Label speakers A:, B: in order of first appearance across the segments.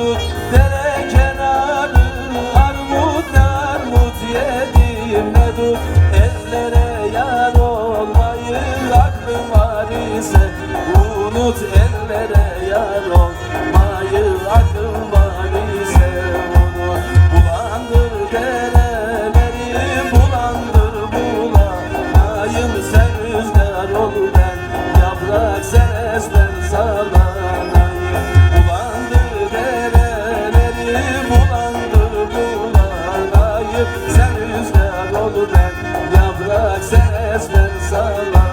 A: Dere kenarı armut armut yedim ne dur. Ellere yar olmayı aklım var ise Unut ellere yar olmayı aklım var ise. Unut bulandır dereleri bulandır bulanayım. Sen rüzgar ol ben yaprak sen es ben Sen rüzgar ol ben sen es ben sallanayım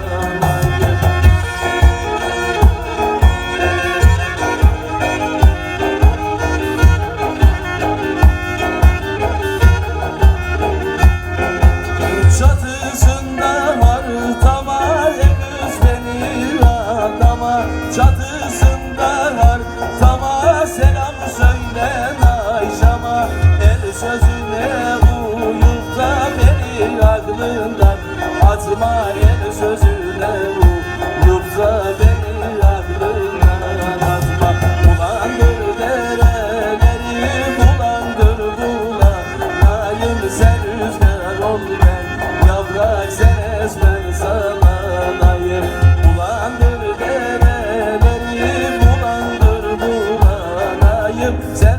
A: Çatısında hartama henüz beni adama. Çatısında hartama selam söyle Ayşama El sözüne geçti aklımdan Azmayen sözüne Nubza beni aklımdan atma. Bulandır dereleri bulandır bulanayım Sen rüzgar ol ben. Yavrak sen esmer salanayım Bulandır dereleri bulandır bulanayım Sen